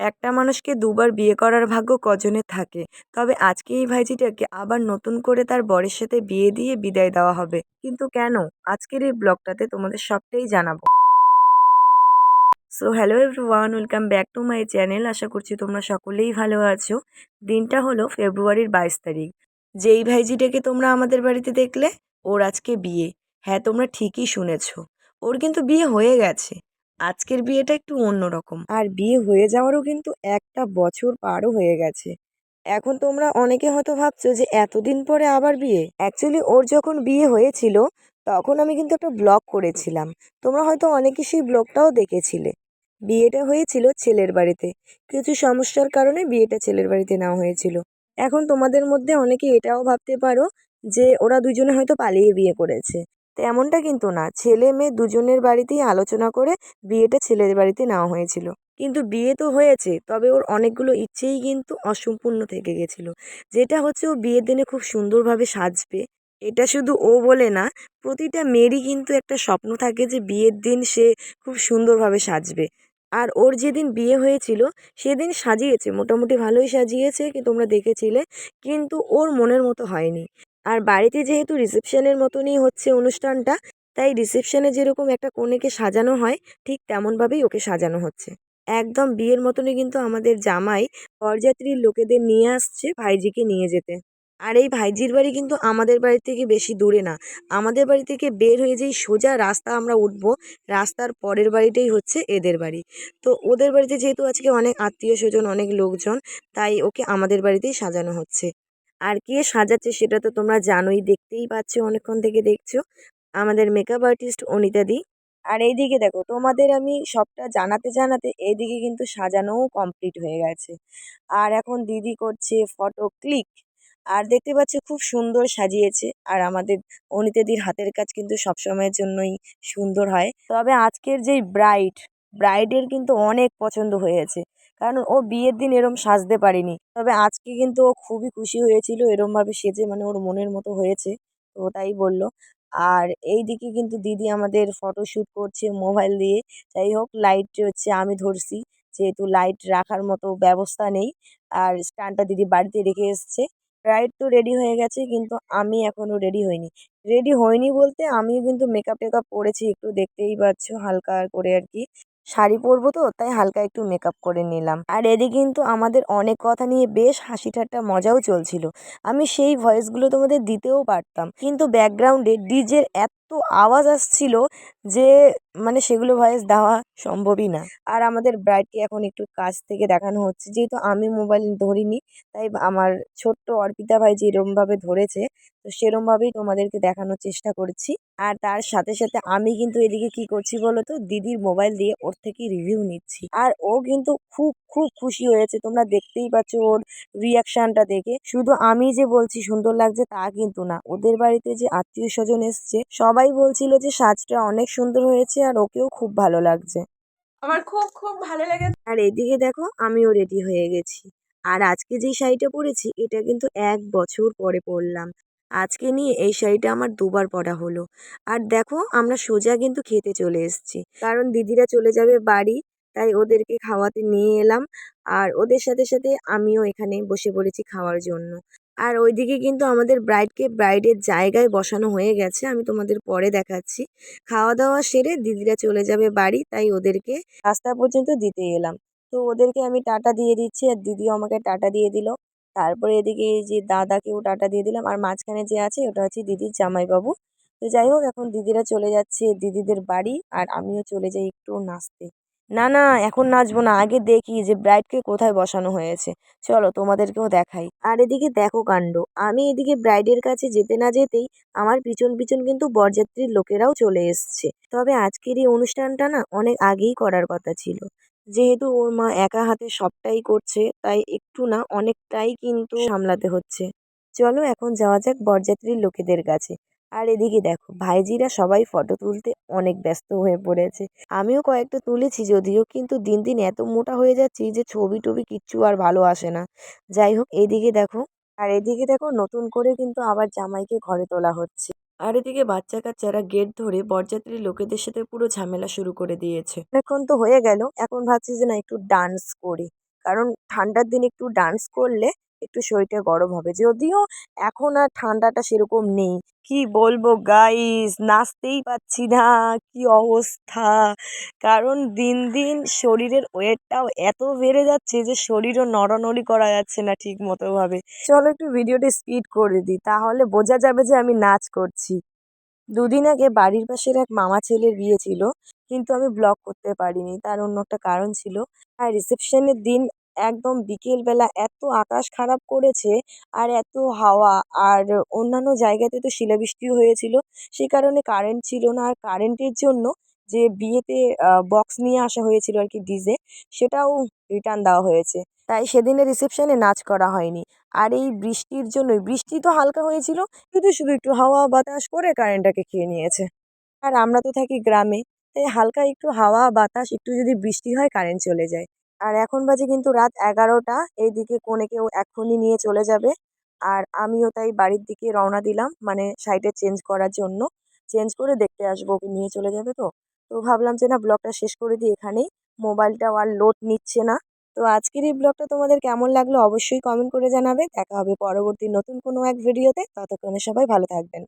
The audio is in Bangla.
একটা মানুষকে দুবার বিয়ে করার ভাগ্য কজনের থাকে। তবে আজকে এই ভাইজিটাকে আবার নতুন করে তার বরের সাথে বিয়ে দিয়ে বিদায় দেওয়া হবে। কিন্তু কেন? আজকের এই ব্লগটাতে তোমাদের সবটাই জানাব। So hello everyone welcome back to my channel আশা করছি তোমরা সকলেই ভালো আছো। দিনটা হলো ফেব্রুয়ারির বাইশ তারিখ। যেই ভাইজিটাকে তোমরা আমাদের বাড়িতে দেখলে, ওর আজকে বিয়ে। হ্যাঁ তোমরা ঠিকই শুনেছো। ওর কিন্তু বিয়ে হয়ে গেছে। আজকের বিয়েটা একটু অন্যরকম। আর বিয়ে হয়ে যাওয়ারও কিন্তু একটা বছর পারও হয়ে গেছে। এখন তোমরা অনেকে হয়তো ভাবছ যে এতদিন পরে আবার বিয়ে? অ্যাকচুয়ালি ওর যখন বিয়ে হয়েছিল, তখন আমি কিন্তু একটা ব্লগ করেছিলাম। তোমরা হয়তো অনেকে সেই ব্লগটাও দেখেছিলে। বিয়েটা হয়েছিল ছেলের বাড়িতে। কিছু সমস্যার কারণে বিয়েটা ছেলের বাড়িতে নেওয়া হয়েছিল। এখন তোমাদের মধ্যে অনেকে এটাও ভাবতে পারো যে ওরা দুজনে হয়তো পালিয়ে বিয়ে করেছে। এমনটা কিন্তু না। ছেলে মেয়ে দুজনের বাড়িতেই আলোচনা করে বিয়েটা ছেলের বাড়িতে নেওয়া হয়েছিল। কিন্তু বিয়ে তো হয়েছে, তবে ওর অনেকগুলো ইচ্ছেই কিন্তু অসম্পূর্ণ থেকে গেছিল। যেটা হচ্ছে ও বিয়ের দিনে খুব সুন্দরভাবে সাজবে, এটা শুধু ও বলে না, প্রতিটা মেয়েরই কিন্তু একটা স্বপ্ন থাকে যে বিয়ের দিন সে খুব সুন্দরভাবে সাজবে। আর ওর যেদিন বিয়ে হয়েছিল, সেদিন সাজিয়েছে, মোটামুটি ভালোই সাজিয়েছে, কি তোমরা দেখেছিলে, কিন্তু ওর মনের মতো হয়নি। আর বাড়িতে যেহেতু রিসেপশনের মতনই হচ্ছে অনুষ্ঠানটা, তাই রিসেপশনে যেরকম একটা কনেকে সাজানো হয়, ঠিক তেমনভাবেই ওকে সাজানো হচ্ছে। একদম বিয়ের মতনই কিন্তু আমাদের জামাই বরযাত্রীর লোকেদের নিয়ে আসছে ভাইজিকে নিয়ে যেতে। আর এই ভাইজির বাড়ি কিন্তু আমাদের বাড়ি থেকে বেশি দূরে না। আমাদের বাড়ি থেকে বের হয়ে যেই সোজা রাস্তা আমরা উঠব, রাস্তার পরের বাড়িটাই হচ্ছে এদের বাড়ি। তো ওদের বাড়িতে যেহেতু আজকে অনেক আত্মীয় স্বজন, অনেক লোকজন, তাই ওকে আমাদের বাড়িতেই সাজানো হচ্ছে। আর কে সাজাচ্ছে সেটা তো তোমরা জানোই, দেখতেই পাচ্ছ, অনেকক্ষণ থেকে দেখছ। আমাদের মেকআপ আর্টিস্ট অনিতাদি আর এইদিকে দেখো, তোমাদের আমি সবটা জানাতে জানাতে এইদিকে কিন্তু সাজানোও কমপ্লিট হয়ে গেছে। আর এখন দিদি করছে ফটো ক্লিক আর দেখতে পাচ্ছ খুব সুন্দর সাজিয়েছে। আর আমাদের অনিতাদির হাতের কাজ কিন্তু সবসময়ের জন্যই সুন্দর হয়। তবে আজকের যেই ব্রাইড ব্রাইডের কিন্তু অনেক পছন্দ হয়েছে। কারণ ও বিয়ের দিন এরম সাজতে পারেনি। তবে আজকে কিন্তু ও খুবই খুশি হয়েছিল, এরমভাবে সেজে মানে ওর মনের মতো হয়েছে তো তাই বলল। আর এই দিকে কিন্তু দিদি আমাদের ফটোশ্যুট করছে মোবাইল দিয়ে। যাই হোক লাইট হচ্ছে, আমি ধরছি, যেহেতু লাইট রাখার মতো ব্যবস্থা নেই। আর স্ট্যান্ডটা দিদি বাড়িতে রেখে এসছে। ব্রাইড তো রেডি হয়ে গেছে, কিন্তু আমি এখনও রেডি হইনি। রেডি হইনি বলতে আমিও কিন্তু মেকআপ টেকআপ করেছি একটু দেখতেই পাচ্ছ, হালকা করে আর কি। শাড়ি পরবো তো, তাই হালকা একটু মেকআপ করে নিলাম। আর এদিকে কিন্তু আমাদের অনেক কথা নিয়ে বেশ হাসি ঠাট্টা মজাও চলছিল। আমি সেই ভয়েসগুলো তোমাদের দিতেও পারতাম। কিন্তু ব্যাকগ্রাউন্ডে ডিজের এত আওয়াজ আসছিল যে মানে সেগুলো ভয়েস দেওয়া সম্ভবই না। আর আমাদের ব্রাইডকে এখন একটু কাছ থেকে দেখানো হচ্ছে। যেহেতু আমি মোবাইল ধরিনি, তাই আমার ছোট্ট অর্পিতা ভাই যেরমভাবে ধরেছে, তো সেরমভাবেই তোমাদেরকে দেখানোর চেষ্টা করছি। আর তার সাথে সাথে আমি কিন্তু এদিকে কি করছি বলো তো? দিদির মোবাইল দিয়ে ওর থেকে রিভিউ নিচ্ছি। আর ও কিন্তু খুব খুব খুশি হয়েছে। তোমরা দেখতেই পাচ্ছ ওর রিয়াকশানটা দেখে। শুধু আমি যে বলছি সুন্দর লাগছে তা কিন্তু না। ওদের বাড়িতে যে আত্মীয় স্বজন এসছে সবাই বলছিল যে সাজটা অনেক সুন্দর হয়েছে আর ওকেও খুব ভালো লাগছে। আমার খুব খুব ভালো লাগে। আর এদিকে দেখো আমিও রেডি হয়ে গেছি। আর আজকে যেই শাড়িটা পরেছি এটা কিন্তু এক বছর পরে পরলাম। আজকে নিয়ে এই শাড়িটা আমার দুবার পরা হলো। আর দেখো আমরা সোজা কিন্তু খেতে চলে এসেছি। কারণ দিদিরা চলে যাবে বাড়ি তাই ওদেরকে খাওয়াতে নিয়ে এলাম। আর ওদের সাথে সাথে আমিও এখানে বসে পড়েছি খাওয়ার জন্য। আর ওইদিকে কিন্তু আমাদের ব্রাইডকে ব্রাইডের জায়গায় বসানো হয়ে গেছে, আমি তোমাদের পরে দেখাচ্ছি। খাওয়া দাওয়া সেরে দিদিরা চলে যাবে বাড়ি, তাই ওদেরকে রাস্তা পর্যন্ত দিতে এলাম। তো ওদেরকে আমি টাটা দিয়ে দিচ্ছি, আর দিদিও আমাকে টাটা দিয়ে দিল। তারপরে এদিকে এই যে দাদাকেও টাটা দিয়ে দিলাম, আর মাঝখানে যে আছে ওটা হচ্ছে দিদির জামাইবাবু। তো যাই হোক, এখন দিদিরা চলে যাচ্ছে দিদিদের বাড়ি, আর আমিও চলে যাই একটু নাচতে। না না, এখন নাচবো না। আগে দেখি যে ব্রাইডকে কোথায় বসানো হয়েছে। চলো তোমাদেরকেও দেখাই। আর এদিকে দেখো কাণ্ড। আমি এদিকে ব্রাইডের কাছে যেতে না যেতেই আমার পিছন পিছন কিন্তু বরযাত্রীর লোকেরাও চলে এসছে। তবে আজকের এই অনুষ্ঠানটা না অনেক আগেই করার কথা ছিল। যেহেতু ওর মা একা হাতে সবটাই করছে, তাই একটু না অনেকটাই কিন্তু সামলাতে হচ্ছে। চলো এখন যাওয়া যাক বরযাত্রীর লোকেদের কাছে। আর এদিকে দেখো, ভাইজিরা সবাই ফটো তুলতে অনেক ব্যস্ত হয়ে পড়েছে। আমিও কয়েকটা তুলেছি যদিও, কিন্তু দিন দিন এত মোটা হয়ে যাচ্ছি যে ছবি টবি কিচ্ছু আর ভালো আসে না। যাই হোক, এদিকে দেখো, আর এদিকে দেখো, নতুন করে কিন্তু আবার জামাইকে ঘরে তোলা হচ্ছে। আর এদিকে বাচ্চা কাচ্চারা গেট ধরে বরযাত্রীর লোকেদের সাথে পুরো ঝামেলা শুরু করে দিয়েছে। এখন তো হয়ে গেল, এখন ভাবছি যে না একটু ডান্স করি। কারণ ঠান্ডার দিন একটু ডান্স করলে একটু শরীরটা গরম হবে। যদিও এখন আর ঠান্ডাটা সেরকম নেই। কি বলব গাইস নাচতেই পারছি না। কি অবস্থা? কারণ দিন দিন শরীরের ওয়েটটাও এত বেড়ে যাচ্ছে যে শরীরও নড়ানড়ি করা যাচ্ছে না ঠিক মতোভাবে চলো একটু ভিডিওটা স্পিড করে দিই। তাহলে বোঝা যাবে যে আমি নাচ করছি। দুদিন আগে বাড়ির পাশের এক মামা ছেলের বিয়ে ছিল। কিন্তু আমি ব্লগ করতে পারিনি। তার অন্য একটা কারণ ছিল। আর রিসেপশনের দিন একদম বিকেলবেলা এত আকাশ খারাপ করেছে আর এত হাওয়া আর অন্যান্য জায়গাতে তো শিলাবৃষ্টিও হয়েছিল সেই কারণে কারেন্ট ছিল না। আর কারেন্টের জন্য যে বিয়েতে বক্স নিয়ে আসা হয়েছিল আর কি ডিজে, সেটাও রিটার্ন দেওয়া হয়েছে। তাই সেদিনে রিসেপশনে নাচ করা হয়নি। আর এই বৃষ্টির জন্যই, বৃষ্টি তো হালকা হয়েছিল শুধু শুধু একটু হাওয়া বাতাস করে কারেন্টটাকে খেয়ে নিয়েছে। আর আমরা তো থাকি গ্রামে, তাই হালকা একটু হাওয়া বাতাস, একটু যদি বৃষ্টি হয় কারেন্ট চলে যায়। আর এখন বাজে কিন্তু রাত এগারোটা। এইদিকে কোনেকেও এক্ষুনি নিয়ে চলে যাবে। আর আমিও তাই বাড়ির দিকে রওনা দিলাম মানে সাইডে চেঞ্জ করার জন্য। চেঞ্জ করে দেখতে আসব ওকে নিয়ে চলে যাবে তো। তো ভাবলাম যে না ব্লগটা শেষ করে দিই এখানেই। মোবাইলটাও আর লোড নিচ্ছে না। তো আজকের এই ব্লগটা তোমাদের কেমন লাগল অবশ্যই কমেন্ট করে জানাবে। দেখা হবে পরবর্তী নতুন কোনো এক ভিডিওতে ততক্ষণে সবাই ভালো থাকবেন।